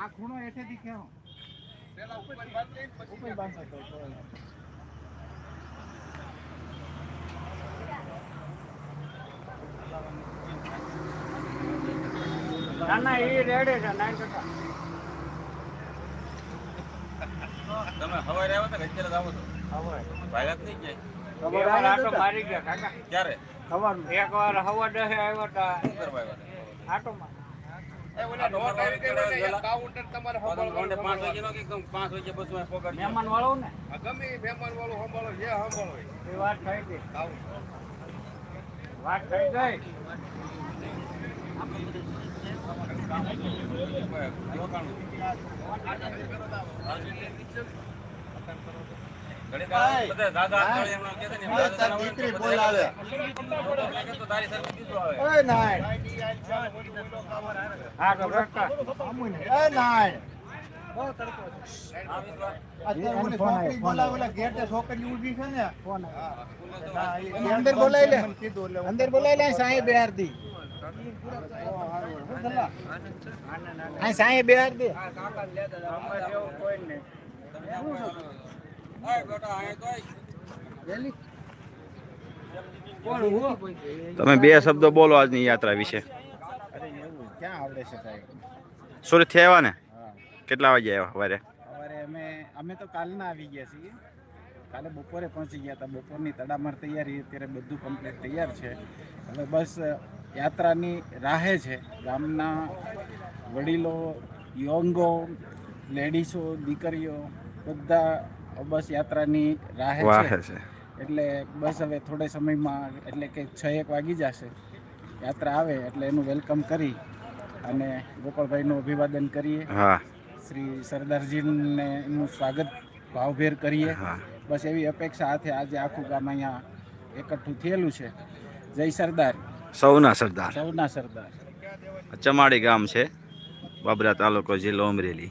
આ ખૂણો હેઠેથી કેવો ઉપર બાંધો તો તો. ના ના એ રેડે છે ટકા. તમે સવારે રહ્યા હતા અત્યારે આવો છો? ભાગ્યા જ નહીં ક્યાંય? બે આટો મારી ગયા કાકા. ક્યારે. એક વાર હવા દહે આવ્યો તા. આવ્યા આટોમાં હતા? આટો માં મહેમાન વાળો ને? ગમે મહેમાન વાળું સંભાળો જે સંભાળો. એ. એ વાત થઈ ગઈ. વાત થઈ ગઈ. દીકરી બોલાવે. છોકરી ઊભી છે ને. અંદર બોલાવી લે. અંદર બોલાવી લે સાંઈ બિહાર દી. હું બિહાર દે. તમે બે શબ્દો બોલો આજની યાત્રા વિશે. અરે એવું ક્યાં આવડે છે સાહેબ સુરતથી આવ્યા ને? કેટલા વાગે આવ્યા સવારે? સવારે અમે અમે તો કાલના આવી ગયા છીએ. કાલે બપોરે પહોંચી ગયા હતા. બપોરની તડામાર તૈયારી અત્યારે બધું કમ્પ્લીટ તૈયાર છે. હવે બસ યાત્રાની રાહે છે. ગામના વડીલો યંગો લેડીસો દીકરીઓ બધા બસ યાત્રાની રાહે છે. એટલે બસ હવે થોડા સમયમાં એટલે કે છ એક વાગી જશે. યાત્રા આવે એટલે એનું વેલકમ કરી અને ગોપાલભાઈનું અભિવાદન કરીએ. હા. શ્રી સરદારજીને એનું સ્વાગત ભાવભેર કરીએ. બસ એવી અપેક્ષા સાથે આજે આખું ગામ અહીંયા એકઠું થયેલું છે. જય સરદાર. સૌના સરદાર. સૌના સરદાર. ચમાડી ગામ છે. બાબરા તાલુકો જિલ્લો અમરેલી.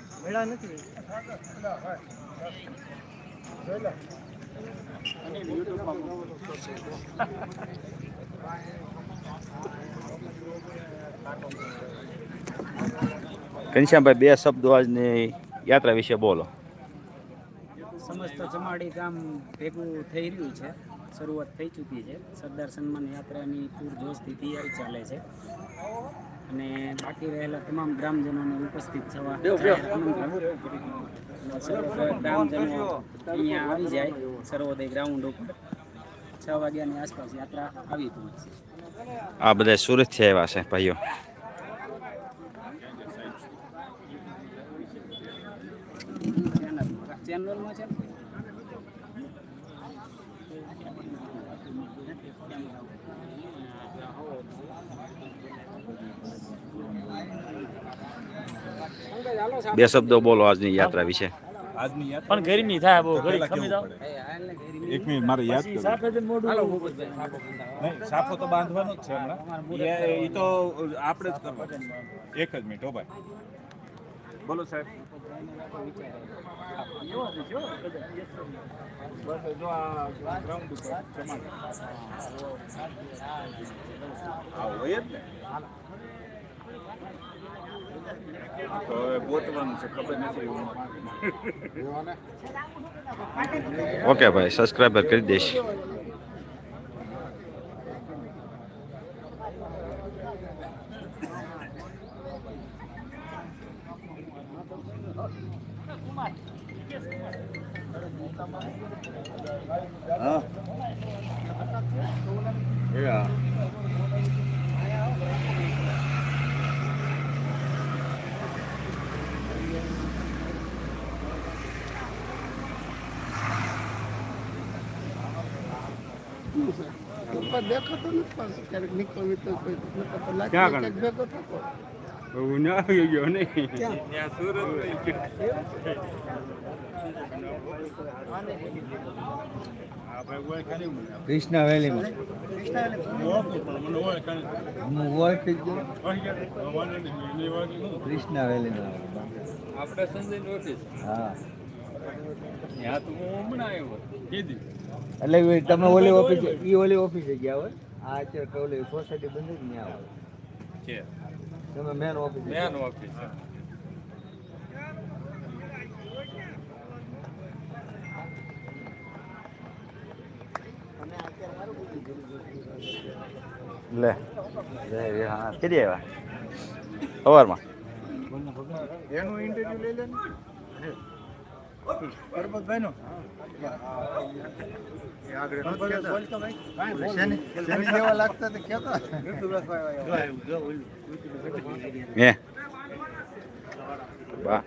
ઘનશ્યામભાઈ બે શબ્દો આજની યાત્રા વિશે બોલો. સમસ્ત જમાડી ગામ ભેગું થઈ રહ્યું છે. શરૂઆત થઈ ચૂકી છે. સરદાર સન્માન યાત્રાની પૂરજોશથી તૈયારી ચાલે છે. અને બાકી રહેલા તમામ ગ્રામજનોને ઉપસ્થિત થવા ગ્રામજનો અહીંયા આવી જાય સર્વોદય ગ્રાઉન્ડ ઉપર. છ વાગ્યાની આસપાસ યાત્રા આવી પહોંચશે. આ બધા સુરતથી આવ્યા છે ભાઈઓ. ચેનલ ચેનલમાં છે બે શબ્દો બોલો આજની યાત્રા વિશે. આજની યાત્રા પણ ગરમી થાય બહુ ગરમી ખમી જાવ એક મિનિટ મારે યાદ કરો સાફે જ મોઢું નહીં સાફો તો બાંધવાનો જ છે હમણાં. એ- તો આપણે જ કરવાનો એક જ મિનિટ હો ભાઈ. બોલો સાહેબ. હોય જ ને. તો હવે ગોતવાનું છે ખબર નથી ઓકે ભાઈ સબસ્ક્રાઈબર કરી દઈશ. ઉપર દેખાતો નથી પણ ક્યારેક નીકળવી તો કોઈ નકર તો લાગે ક્યાં ક્યાંક ભેગો થતો હું ના આવી ગયો નહીં ત્યાં સુરત કૃષ્ણા વેલીમાં હું ઓળખી ગયો. કૃષ્ણા વેલીમાં આપણે સંજય ઓફિસ. હા. ત્યાં તો હું હમણાં આવ્યો. કીધી. એટલે તમે ઓલી ઓફિસ ઈ ઓલી ઓફિસે ગયા હોય. આ અત્યારે ઓલી સોસાયટી બંધ જ ત્યાં આવે. છે. તમે મેન ઓફિસ મેન ઓફિસ લે. જય હા. કેટલી આવ્યા? સવારમાં? એનું ઇન્ટરવ્યુ લઈ લે પરબતભાઈ નો જેવા લાગતા તો કેતા હે બા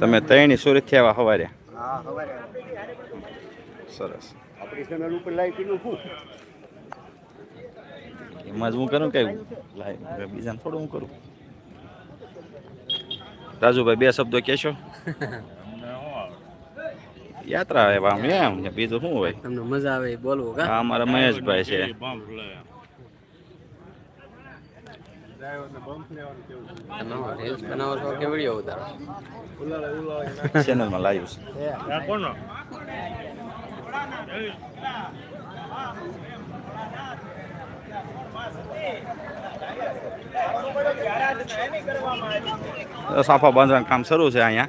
તમે ત્રણની સુરતથી આવ્યા સવારે હા સરસ. આપણી ચેનલ ઉપર લાઈક કર્યું શું એમાં જ હું કરું કે લાઈ બીજાને થોડું હું કરું. રાજુભાઈ બે શબ્દો કહેશો? યાત્રા આવે આમ એમ બીજું શું હોય? તમને મજા આવે બોલવું હા અમારા મહેશભાઈ છે. રીલ્સ બનાવો છો કે વીડિયો ઉતારો ચેનલમાં લાઈવ છે. તો સાફા બાંધવાનું કામ શરૂ છે અહીંયા.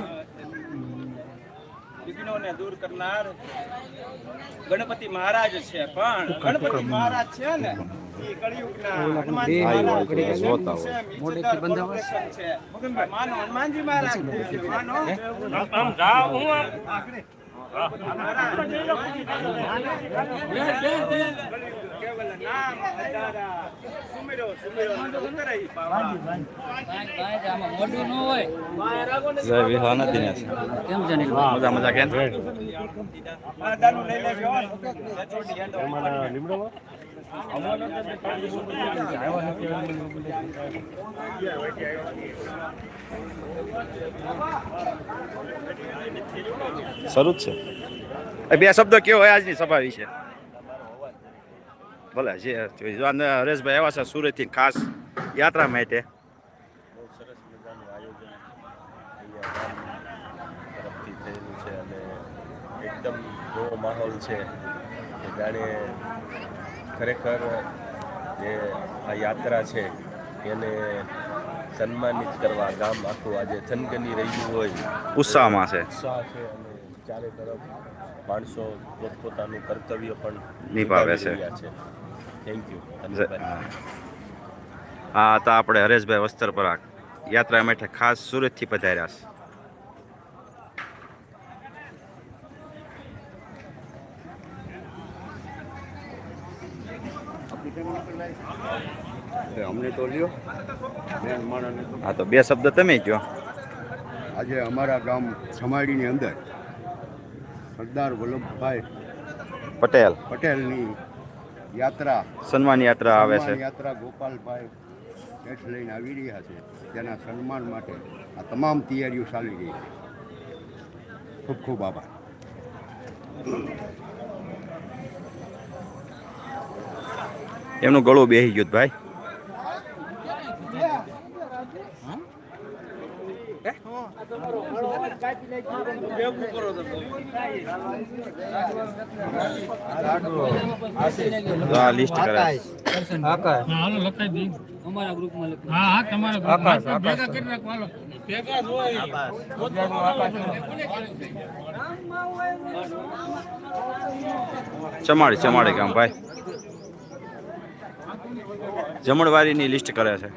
વિઘ્નોને દૂર કરનાર ગણપતિ મહારાજ છે. પણ ગણપતિ મહારાજ છે ને એ કળિયુગના હનુમાનજી મહારાજ છે. માનો. કેવલ નામ હજારા. સુમિરો સુમિરો ઉતરાઈ પાવા. જય વિહા નથી ને કેમ છે મજા મજા કેમ આ લઈ લેજો હો. ચોટી શરૂ જ છે બે શબ્દો કેવો હોય આજની સભા વિશે ભલે જે હરેશભાઈ આવ્યા છે સુરતથી ખાસ યાત્રા માટે. બહુ સરસ મજાનું આયોજન તરફથી થયેલું છે અને એકદમ એવો માહોલ છે. કે જાણે ખરેખર જે આ યાત્રા છે એને સન્માનિત કરવા ગામ આખું આજે થનગની રહ્યું હોય. ઉત્સાહમાં છે. ઉત્સાહ છે અને ચારે તરફ માણસો પોતપોતાનું કર્તવ્ય પણ નિભાવે છે. થેન્ક યુ હા હતા આપણે હરેશભાઈ વસ્ત્રપરા યાત્રા માટે ખાસ સુરતથી પધાર્યા છે. અમને તો લ્યો. હા તો. બે શબ્દ તમે કહો આજે અમારા ગામ સમાડીની અંદર સરદાર વલ્લભભાઈ પટેલ. પટેલની યાત્રા. સન્માન યાત્રા આવે છે. યાત્રા ગોપાલભાઈ હેઠ લઈને આવી રહ્યા છે. તેના સન્માન માટે આ તમામ તૈયારીઓ ચાલી રહી છે. ખૂબ ખૂબ આભાર. એમનું ગળું બેસી ગયું ભાઈ. લિસ્ટ કરે અમારા ગ્રુપમાં ચમાડી ચમાડી કામ ભાઈ. જમણવારીની લિસ્ટ કરે છે.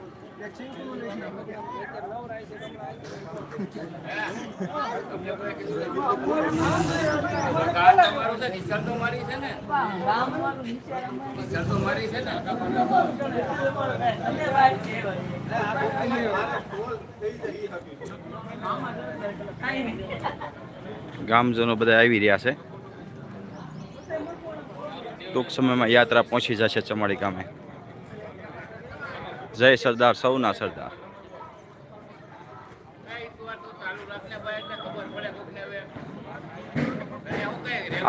ગામજનો બધા આવી રહ્યા છે. ટૂંક સમયમાં યાત્રા પહોંચી જશે ચમાડી ગામે. જય સરદાર, સૌના સરદાર.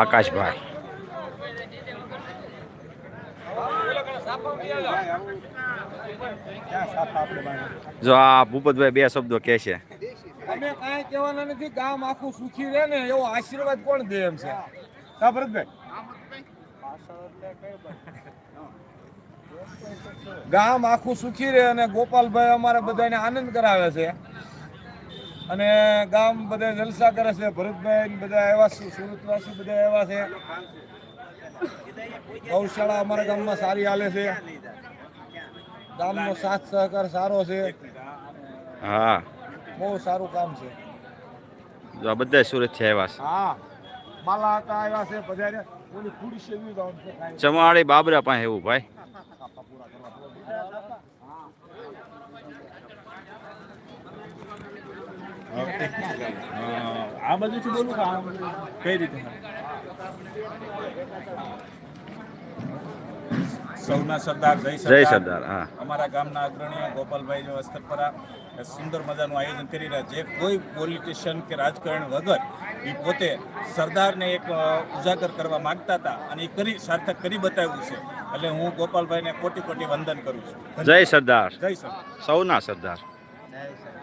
આકાશભાઈ. જો આ ભૂપતભાઈ બે શબ્દો કે છે. અમે કાંઈ કહેવાના નથી ગામ આખું સુખી રહે ને એવો આશીર્વાદ કોણ દે એમ છે? ગામ આખું સુખી રહે અને ગોપાલભાઈ અમારે બધાને આનંદ કરાવે છે. અને ગામ બધા જલસા કરે છે. ભરતભાઈ બધા એવા સુરતવાસી બધા એવા છે. ગૌશાળા અમારા ગામમાં સારી હાલે છે. ગામનો સાથ સહકાર સારો છે. હા. બહુ સારું કામ છે. જો આ બધા છે આવ્યા છે. હા. માલા હતા આવ્યા છે. બધાને ઓલી ખુડી છે ચમાડી બાબરા પાસે એવું ભાઈ. આ બાજુથી બોલું કે કઈ રીતે? સૌના સરદાર જય સરદાર. હા. અમારા ગામના અગ્રણીય ગોપાલભાઈ જો અસ્તરપરા સુંદર મજાનું આયોજન કરી રહ્યા જે કોઈ પોલિટિશિયન કે રાજકારણ વગર એ પોતે સરદારને એક ઉજાગર કરવા માંગતા હતા અને એ કરી સાર્થક કરી બતાવ્યું છે. એટલે હું ગોપાલભાઈને કોટી કોટી વંદન કરું છું. જય સરદાર. જય સરદાર. સૌના સરદાર. સરદાર.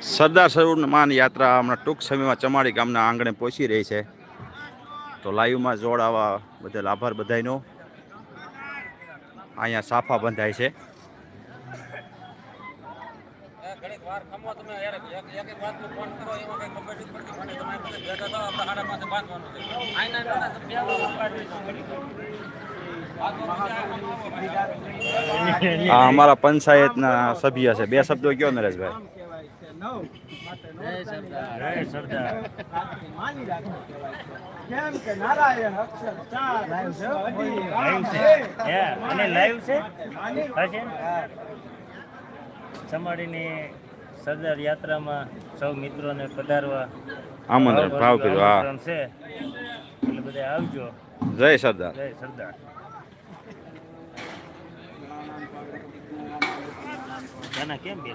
સરોવરમાન યાત્રા હમણાં ટૂંક સમયમાં ચમાડી ગામના આંગણે પહોંચી રહી છે. તો લાઈવમાં જોડાવા બદલ આભાર બધાયનો. અહીંયા સાફા બંધાય છે. અમારા પંચાયતના સભ્ય છે. બે શબ્દો કયો નરેશભાઈ? ચમાડીની સરદાર યાત્રામાં સૌ મિત્રોને પધારવા. આમંત્રણ ભાવ કર્યો હા. છે. એટલે બધા આવજો. જય સરદાર. જય સરદાર. કેમ બે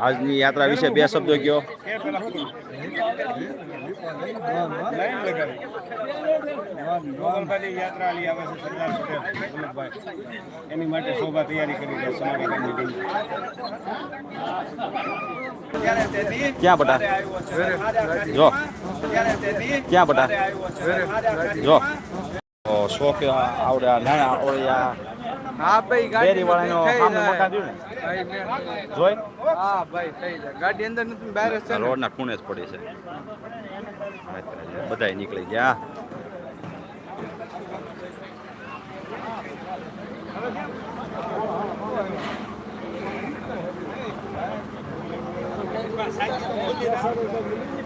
આજની યાત્રા વિશે બે શબ્દો કયો? એની માટે શોભા તૈયારી કરી. ક્યાં બટા? જો. ક્યાં બટા? જો. શોખ આવડે આ નાના આવડે આ હા ભાઈ ગાડી જોઈ? હા ભાઈ થઈ જાય. ગાડી અંદર નથી બહાર છે રોડ ના ખૂણે જ પડી છે. બધાય નીકળી ગયા.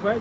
ભાઈ